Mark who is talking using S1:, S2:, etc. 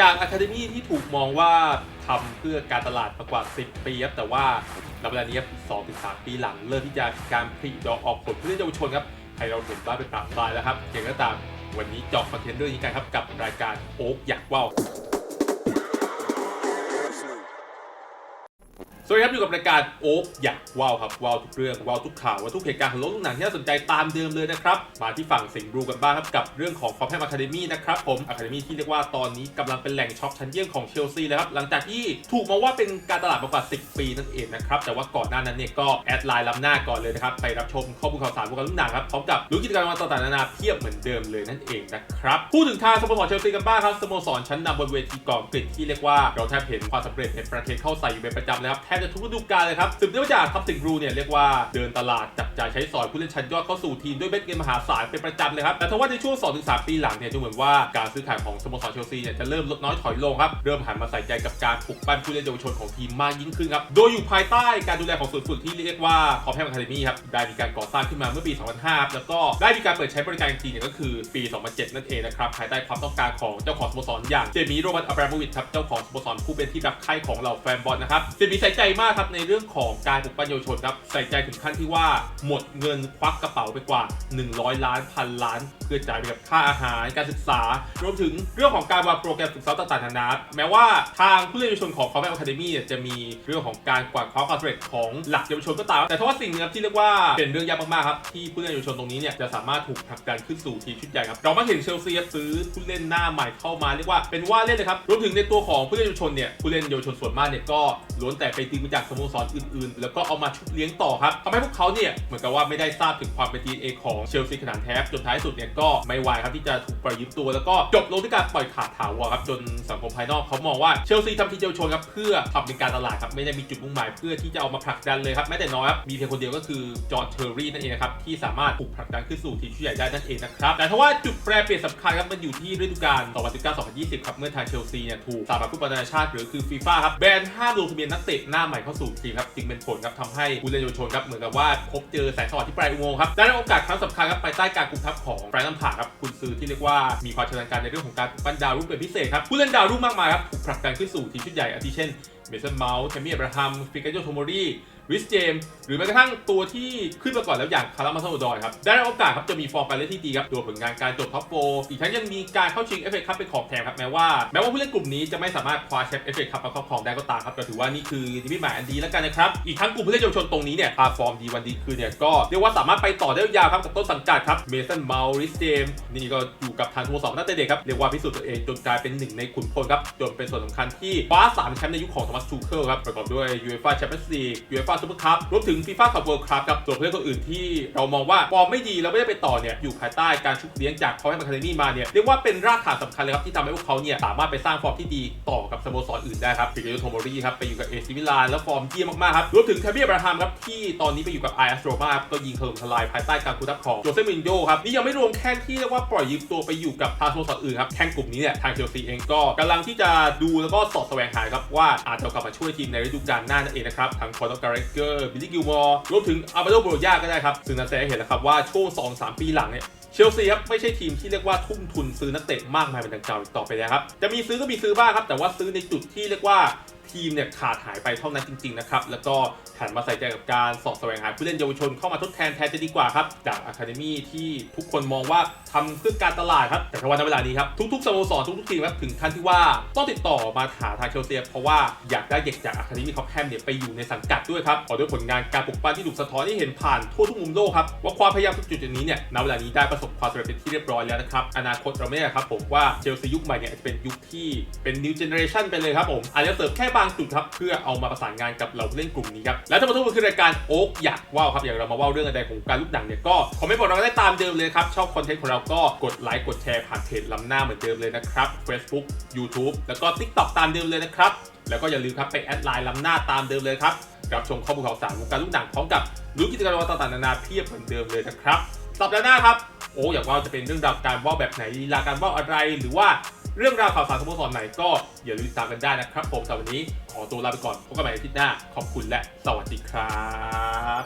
S1: จากอะคาเดมีที่ถูกมองว่าทำเพื่อการตลาดมากว่า 10 ปีครับแต่ว่าณเวลานี้ครับ2-3ปีหลัง เริ่มที่จะการผลิตดอกออกผลเพื่อเยาวชนครับให้เราเห็นบ้างเป็นปรับปลายแล้วครับอย่างก็ตามวันนี้จอบคอนเทนต์เรื่องนี้กันครับกับรายการโอ๊กอยากว่าว สวัสดีครับอยู่กับรายการโอ๊กอยากว้าวครับว้าวทุกเรื่องว้าวทุกข่าวว้าวทุกเหตุการณ์ของโลกทุกหนังที่น่าสนใจตามเดิมเลยนะครับมาที่ฝั่งสิงห์บลูกันบ้างครับกับเรื่องของฟอร์แพมอะคาเดมี่นะครับผมอะคาเดมี่ที่เรียกว่าตอนนี้กำลังเป็นแหล่งช็อปชั้นเยี่ยมของเชลซีเลยครับหลังจากที่ถูกมองว่าเป็นการตลาดมากว่า 10 ปีนั่นเองนะครับแต่ว่าก่อนหน้านั้นเนี่ยก็แอดไลน์ล้ำหน้าก่อนเลยนะครับไปรับชมข้อมูลข่าวสารวงการลูกหนังครับพร้อมกับรู้กิจกรรมต่างๆนานาเพียบเหมือนเดิมเลยนั่นเองนะครับพูดถึงทางสโมสรเชลซีกันบ้างครับสโมสรชั้นนำบนเวทีกอนกรีดที่เรียกว่าเราแทบเห็นความสำเร็จเห็นประเทศเข้าใส่อยู่เป็นประจำเลยครับแทบจะทุกฤดูกาลเลยครับสืบเนื่องมาจากทัพสิงห์บลูเนี่ยเรียกว่าเดินตลาดจับจ่ายใช้สอยผู้เล่นชั้นยอดเข้าสู่ทีมด้วยเม็ดเงินมหาศาลเป็นประจำเลยครับแต่ทว่าในช่วง 2-3 ปีหลังเนี่ยดูเหมือนว่าการซื้อขายของสโมสรเชลซีเนี่ยจะเริ่มลดน้อยถอยลงครับเริ่มหันมาใส่ใจกับการปลุกปั้นผู้เล่นเยาวชนของทีมมากยิ่งขึ้นครับโดยอยู่ภายใต้การดูแลของศูนฝึกที่เรียกว่าคอมแพมอะคาเดมี่ครับได้มีการก่อสร้างขึ้นมาเมื่อปี 2005 แล้วก็ได้มีการเปิดใช้บริการจริงเนี่ยก็คือปี 2007 นั่นเองนะครับภายใต้ความต้องการของเจ้าของสโมสรอย่างเจมี่โรบันอับราโมวิชครับเจ้าของสโมสรผู้เป็นที่รักใคร่ของเหล่าแฟนบอลนะครับเจมี่ใส่ใจมากครับในเรื่องของการปลุกปั้นเยาวชนครับใส่ใจถึงขั้นที่ว่าหมดเงินควักกระเป๋าไปกว่า 100 ล้านพันล้าน เพื่อจ่ายไปกับค่าอาหารการศึกษา รวมถึงเรื่องของการวางโปรแกรมฝึกซ้อมต่างๆนานาแม้ว่าทางผู้เล่นเยาวชนของคอมแบทอะคาเดมี่จะมีเรื่องของการกวาดคว้าความสำเร็จของหลักเยาวชนก็ตาม แต่ทว่าสิ่งหนึงครับที่เรียกว่าเป็นเรื่องยากมากๆครับที่ผู้เล่นเยาวชนตรงนี้เนี่ยจะสามารถถูกผลักดันขึ้นสู่ทีมชุดใหญ่ครับเรามาเห็นเชลซีซื้อผู้เล่นหน้าใหม่เข้ามาเรียกว่าเป็นว่าเล่นเลยครับรวมถึงในตัวของผู้เล่นเยาวชนเนี่ยผู้เล่นเยาวชนส่วนมากเนี่ยก็ล้วนแต่ไปดงมาจากสโมสรอื่นๆ แล้วก็เอามาชุบเลี้ยงต่อครับทำให้พวกเขาเนี่ยเหมือนกับว่าไม่ได้ทราบถึงความเป็น DNA ของเชลซีขนาดแท้จนท้ายสุดเนี่ยก็ไม่ไหวครับที่จะถูกปล่อยยืมตัว แล้วก็จบลงที่การปล่อยขาดถาวรครับจนสังคมภายนอกเขามองว่าเชลซีทำทีมเยวชนครับเพื่อทำเป็นการตลาดครับไม่ได้มีจุดมุ่งหมายเพื่อที่จะเอามาผลักดันเลยครับแม้แต่น้อยครับมีเพียงคนเดียวก็คือจอร์จเทอร์รี่นั่นเองนะครับที่สามารถถูกผลักดันขึ้นสู่ทีมชุดใหญ่ได้นั่นเองนะครับแต่ทว่าจุดแปรเปลี่ยนสำคัญครับมันอยู่ที่ฤดูกาล2019-2020ครับเมื่อทางเชลซีเนี่ยถูกสหพันธ์ฟุตบอลนานาชาติหรือคือฟีฟ่าครับแบนห้ามลงทะเบียนนักเตะหน้าใหม่เข้าสู่ทีมครับจึงเป็นผลครับทำให้ผู้เล่นเยาวชนครับเหมือนกับว่าพบเจอแสงสว่างที่ปลายอุโมงค์ครับได้รับโอกาสครั้งสำคัญครับภายใต้การคุมทัพของแฟรงค์ลัมพาครับคุณซื้อที่เรียกว่ามีความชำนาญการในเรื่องของการปั้นดาวรุ่งเป็นพิเศษครับผู้เล่นดาวรุ่งมากมายครับถูกผลักดันขึ้นสู่ทีมชุดใหญ่อาทิเช่น เมสันเมาส์แทมมี่อับราฮัมฟิกาโยโทโมรีริสเจม หรือแม้กระทั่งตัวที่ขึ้นมาก่อนแล้วอย่างคารามาโซดอยครับ ได้รับโอกาสครับจะมีฟอร์มการเล่นที่ดีครับตัวผลงานการจบท็อปโฟอีกทั้งยังมีการเข้าชิงเอฟเอคัพเป็นของแถมครับ แม้ว่าแม้ว่าผู้เล่นกลุ่มนี้จะไม่สามารถคว้าแชมป์เอฟเอคัพมาครอบครองได้ก็ตามครับแต่ถือว่านี่คือนิมิตหมายอันดีแล้วกันนะครับอีกทั้งกลุ่มผู้เล่นเยาวชนตรงนี้เนี่ยพาฟอร์มดีวันดีคืนเนี่ยก็เรียกว่าสามารถไปต่อได้ยาวครับกับต้นสังกัดครับเมสันเมาริสเจมนี่ก็อยู่กับทางสโมสรตั้งแต่เด็กครับเรียกว่าพิสูจน์ตัวเองจนกลายเป็นหนึ่งในขุนพลครับจนเป็นส่วนสำคัญที่คว้าสามแชมป์ในยุคของมัสทูเคิลครับประกอบด้วยยูเอฟ่าแชมเปี้ยนส์ลีกยูเอฟ่าซูเปอร์คัพรวมถึงฟีฟ่าคัพเวิลด์คัพครับส่วนผู้เล่นคนอื่นที่เรามองว่าฟอร์มไม่ดีแล้วไม่ได้ไปต่อเนี่ยอยู่ภายใต้การชุบเลี้ยงจากเขาให้มาคาเดมี่มาเนี่ยเรียกว่าเป็นรากฐานสำคัญเลยครับที่ทำให้พวกเขาเนี่ยสามารถไปสร้างฟอร์มที่ดีต่อกับสโมสรอื่นได้ครับฟิกเกอร์โทโมรีครับไปอยู่กับเอซิมิลานแล้วฟอร์มเยี่ยมมากๆครับรวมถึงแคมเบียบราฮัมครับที่ตอนนี้ไปอยู่กับไอแอสโรมาก็ยิงถล่มทลายภายใต้การคุมทัพของโจเซมินโยครับนี่ยังไม่รวมแค่ที่เรียกว่าปล่อยยืมตัวไปอยู่กับทางสโมสรอื่นครับแข่งกลุ่มนี้เนี่ยทางเชลซีเองก็กำลังที่จะดูแล้วก็สอดแสวงหาครับว่าอาจจะกลับมาช่วยทีมในฤดูกาลหน้านั่นเองนะครับทั้งคอร์การ์เกอร์บิลลี่กิลมอร์รวมถึงอาร์เบโดโบโรยาก็ได้ครับซึ่งนักแสดงเห็นแล้วครับว่าช่วง2-3 ปีหลังเนี่ยเชลซีครับไม่ใช่ทีมที่เรียกว่าทุ่มทุนซื้อนักเตะมากมายเป็นดังกล่าวต่อไปแล้วครับจะมีซื้อก็มีซื้อบ้างครับแต่ว่าซื้อในจุดที่เรียกว่า ทีมเนี่ยขาดหายไปเท่านั้นจริงๆนะครับ แล้วก็หันมาใส่ใจกับการสอดแสวงหาผู้เล่นเยาวชนเข้ามาทดแทนแทนจะดีกว่าครับ จากอะคาเดมี่ที่ทุกคนมองว่าทำเพื่อการตลาดครับ แต่ทว่าในเวลานี้ครับทุกๆสโมสรทุกๆทีมครับถึงขั้นที่ว่าต้องติดต่อมาหาทางเชลซีเพราะว่าอยากได้เด็กจากอะคาเดมี่คอปแฮมเนี่ยไปอยู่ในสังกัดด้วยครับขอด้วยผลงานการปลุกปั้นที่ถูกสะท้อนให้เห็นผ่านทั่วทุกมุมโลกครับว่าความพยายามทุกจุดนี้เนี่ยณเวลานี้ได้ประสบความสำเร็จเป็นที่เรียบร้อยแล้วนะครับอนาคตเราไม่ครับผมว่าเชลซียุคใหม่เนี่ยจะเป็นยุคที่เป็น new generation ไปเลยครับผมอาจจะเสริมแค่บางจุดครับเพื่อเอามาประสานงานกับเราเล่นกลุ่มนี้ครับและทั้งหมดทั้งมวลคือรายการโอ๊กอยากว่าวครับอย่างเรามาว่าวเรื่องอะไรของการลูกหนังเนี่ยก็คอมเมนต์บอกเราได้ตามเดิมเลยครับชอบคอนเทนต์ของเราก็กดไลค์กดแชร์ผ่านเพจล้ำหน้าเหมือนเดิมเลยนะครับ Facebook YouTube แล้วก็ TikTok ตามเดิมเลยนะครับแล้วก็อย่าลืมครับไปแอดไลน์ล้ำหน้าตามเดิมเลยครับรับชมข้อมูลข่าวสารวงการลูกหนังพร้อมกับรู้กิจกรรมต่างๆนานาเพียบเหมือนเดิมเลยนะครับสัปดาห์หน้าครับโอ้อยากว่าจะเป็นเรื่องราวการว่าวแบบไหนลีลาการว่าวอะไรหรือว่า เรื่องราวข่าวสารสโมสรไหนก็อย่าลืมติดตามกันได้นะครับผมสำหรับวันนี้ขอตัวลาไปก่อนพบกันใหม่ในอาทิตย์หน้าขอบคุณและสวัสดีครับ